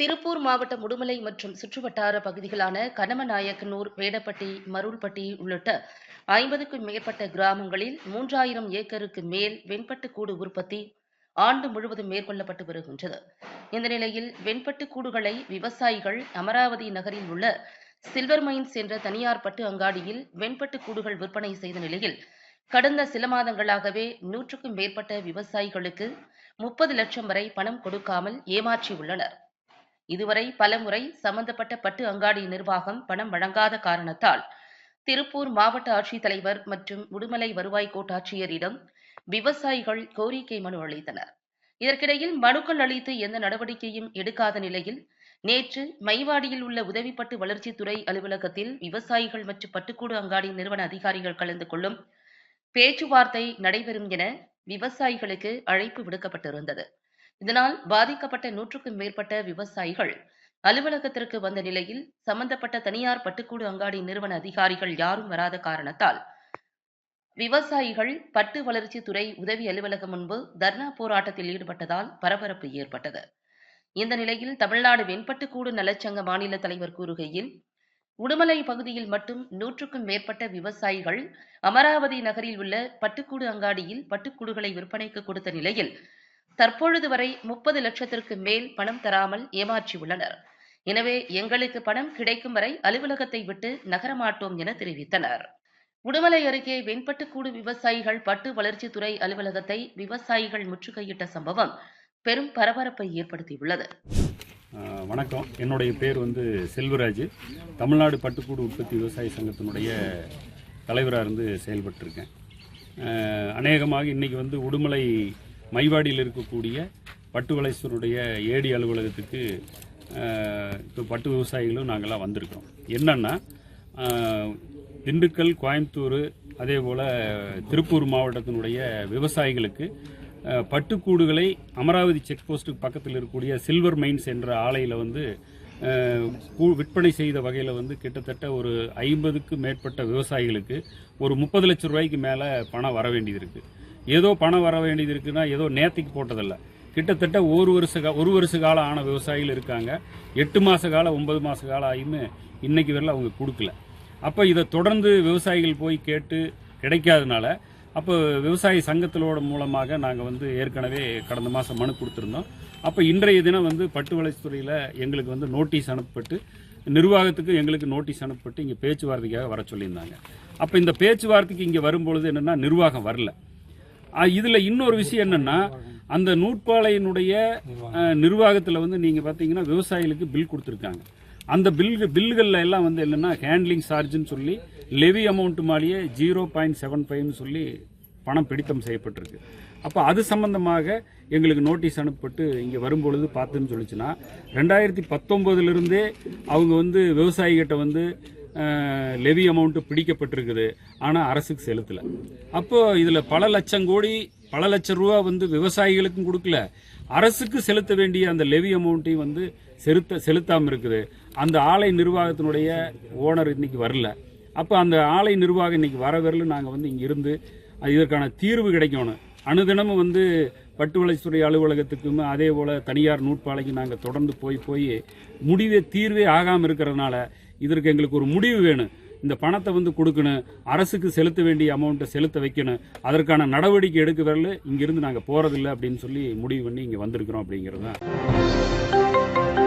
திருப்பூர் மாவட்டம் உடுமலை மற்றும் சுற்றுவட்டார பகுதிகளான கனமநாயக்கனூர் வேடப்பட்டி மருள்பட்டி உள்ளிட்ட ஐம்பதுக்கும் மேற்பட்ட கிராமங்களில் மூன்றாயிரம் ஏக்கருக்கு மேல் வெண்பட்டுக்கூடு உற்பத்தி ஆண்டு முழுவதும் மேற்கொள்ளப்பட்டு வருகின்றது. இந்த நிலையில் வெண்பட்டு கூடுகளை விவசாயிகள் அமராவதி நகரில் உள்ள சில்வர் மைன்ஸ் என்ற தனியார் பட்டு அங்காடியில் வெண்பட்டு கூடுகள் விற்பனை செய்த நிலையில் கடந்த சில மாதங்களாகவே நூற்றுக்கும் மேற்பட்ட விவசாயிகளுக்கு முப்பது லட்சம் வரை பணம் கொடுக்காமல் ஏமாற்றியுள்ளனர். இதுவரை பலமுறை சம்பந்தப்பட்ட பட்டு அங்காடி நிர்வாகம் பணம் வழங்காத காரணத்தால் திருப்பூர் மாவட்ட ஆட்சித்தலைவர் மற்றும் உடுமலை வருவாய் கோட்டாட்சியரிடம் விவசாயிகள் கோரிக்கை மனு அளித்தனர். இதற்கிடையில் மனுக்கள் அளித்து எந்த நடவடிக்கையும் எடுக்காத நிலையில் நேற்று மைவாடியில் உள்ள உதவிப்பட்டு வளர்ச்சித்துறை அலுவலகத்தில் விவசாயிகள் மற்றும் பட்டுக்கூடு அங்காடி நிறுவன அதிகாரிகள் கலந்து கொள்ளும் பேச்சுவார்த்தை நடைபெறும் என விவசாயிகளுக்கு அழைப்பு விடுக்கப்பட்டிருந்தது. இதனால் பாதிக்கப்பட்ட நூற்றுக்கும் மேற்பட்ட விவசாயிகள் அலுவலகத்திற்கு வந்த நிலையில் சம்பந்தப்பட்ட தனியார் பட்டுக்கூடு அங்காடி நிறுவன அதிகாரிகள் யாரும் வராத காரணத்தால் விவசாயிகள் பட்டு வளர்ச்சித்துறை உதவி அலுவலகம் முன்பு தர்ணா போராட்டத்தில் ஈடுபட்டதால் பரபரப்பு ஏற்பட்டது. இந்த நிலையில் தமிழ்நாடு வெண்பட்டுக்கூடு நலச்சங்க மாநில தலைவர் கூறுகையில் உடுமலை பகுதியில் மட்டும் நூற்றுக்கும் மேற்பட்ட விவசாயிகள் அமராவதி நகரில் உள்ள பட்டுக்கூடு அங்காடியில் பட்டுக்கூடுகளை விற்பனைக்கு கொடுத்த நிலையில் தற்பொழுது வரை முப்பது லட்சத்திற்கு மேல் பணம் தராமல் ஏமாற்றியுள்ளனர். எனவே எங்களுக்கு பணம் கிடைக்கும் வரை அலுவலகத்தை விட்டு நகரமாட்டோம் என தெரிவித்தனர். உடுமலை அருகே வெண்பட்டுக்கூடு விவசாயிகள் பட்டு வளர்ச்சித்துறை அலுவலகத்தை விவசாயிகள் முற்றுகையிட்ட சம்பவம் பெரும் பரபரப்பை ஏற்படுத்தியுள்ளது. வணக்கம். என்னுடைய பேர் வந்து செல்வராஜ். தமிழ்நாடு பட்டுக்கூடு உற்பத்தி விவசாய சங்கத்தினுடைய தலைவராக இருந்து செயல்பட்டிருக்கேன். அநேகமாக இன்றைக்கி வந்து உடுமலை மைவாடியில் இருக்கக்கூடிய பட்டு ஏடி அலுவலகத்துக்கு இப்போ பட்டு விவசாயிகளும் நாங்களாம் வந்திருக்கோம். என்னென்னா திண்டுக்கல் கோயம்புத்தூர் அதே போல் திருப்பூர் மாவட்டத்தினுடைய விவசாயிகளுக்கு பட்டுக்கூடுகளை அமராவதி செக் போஸ்ட்டுக்கு பக்கத்தில் இருக்கக்கூடிய சில்வர் மைன்ஸ் என்ற ஆலையில் வந்து கூ- விற்பனை செய்த வகையில் வந்து கிட்டத்தட்ட ஒரு ஐம்பதுக்கு மேற்பட்ட விவசாயிகளுக்கு ஒரு முப்பது லட்சம் ரூபாய்க்கு மேலே பணம் வர வேண்டியது இருக்குது ஏதோ பணம் வர வேண்டியது இருக்குன்னா ஏதோ நேத்திக்கு போட்டதில்லை. கிட்டத்தட்ட ஒரு வருஷ கா ஒரு வருஷ காலம் ஆன விவசாயிகள் இருக்காங்க. எட்டு மாத காலம் ஒன்பது மாத காலம் ஆகியுமே இன்றைக்கி வரல அவங்க கொடுக்கல. அப்போ இதை தொடர்ந்து விவசாயிகள் போய் கேட்டு கிடைக்காதனால அப்போ விவசாய சங்கத்திலோட மூலமாக நாங்கள் வந்து ஏற்கனவே கடந்த மாதம் மனு கொடுத்துருந்தோம். அப்போ இன்றைய தினம் வந்து பட்டு வளர்ச்சித்துறையில் எங்களுக்கு வந்து நோட்டீஸ் அனுப்பப்பட்டு நிர்வாகத்துக்கு எங்களுக்கு நோட்டீஸ் அனுப்பப்பட்டு இங்கே பேச்சுவார்த்தைக்காக வர சொல்லியிருந்தாங்க. அப்போ இந்த பேச்சுவார்த்தைக்கு இங்கே வரும்பொழுது என்னென்னா நிர்வாகம் வரல. இதில் இன்னொரு விஷயம் என்னென்னா அந்த நூற்பாலையினுடைய நிர்வாகத்தில் வந்து நீங்கள் பார்த்தீங்கன்னா விவசாயிகளுக்கு பில் கொடுத்துருக்காங்க. அந்த பில் பில்களில் எல்லாம் வந்து என்னென்னா ஹேண்ட்லிங் சார்ஜ்னு சொல்லி லெவி அமௌண்ட் மாலியே ஜீரோ பாயிண்ட் செவன் ஃபைவ்னு சொல்லி பணம் பிடித்தம் செய்யப்பட்டிருக்கு. அப்போ அது சம்பந்தமாக எங்களுக்கு நோட்டீஸ் அனுப்பப்பட்டு இங்கே வரும்பொழுது பார்த்துன்னு சொல்லிச்சுன்னா ரெண்டாயிரத்தி பத்தொம்போதுலேருந்தே அவங்க வந்து விவசாயிகிட்ட வந்து லெவி அமௌண்ட்டு பிடிக்கப்பட்டிருக்குது. ஆனால் அரசுக்கு செலுத்தலை. அப்போது இதில் பல லட்சம் கோடி பல லட்சம் ரூபா வந்து விவசாயிகளுக்கும் கொடுக்கல. அரசுக்கு செலுத்த வேண்டிய அந்த லெவி அமௌண்ட்டையும் வந்து செலுத்த செலுத்தாமல் இருக்குது. அந்த ஆலை நிர்வாகத்தினுடைய ஓனர் இன்னைக்கு வரல. அப்போ அந்த ஆலை நிர்வாகம் இன்னைக்கு வர வரல நாங்கள் வந்து இங்கே இருந்து அது இதற்கான தீர்வு கிடைக்கணும். அனுதினமும் வந்து பட்டு அலுவலகத்துக்கும் அதே போல் தனியார் நூற்பாலைக்கு நாங்கள் தொடர்ந்து போய் போய் முடிவே தீர்வே ஆகாமல் இருக்கிறதுனால இதற்கு எங்களுக்கு ஒரு முடிவு வேணும். இந்த பணத்தை வந்து கொடுக்கணும். அரசுக்கு செலுத்த வேண்டிய அமௌண்ட்டை செலுத்த வைக்கணும். அதற்கான நடவடிக்கை எடுக்க வரல. இங்கிருந்து நாங்கள் போகிறதில்ல அப்படின்னு சொல்லி முடிவு பண்ணி இங்கே வந்திருக்கிறோம் அப்படிங்கிறது தான்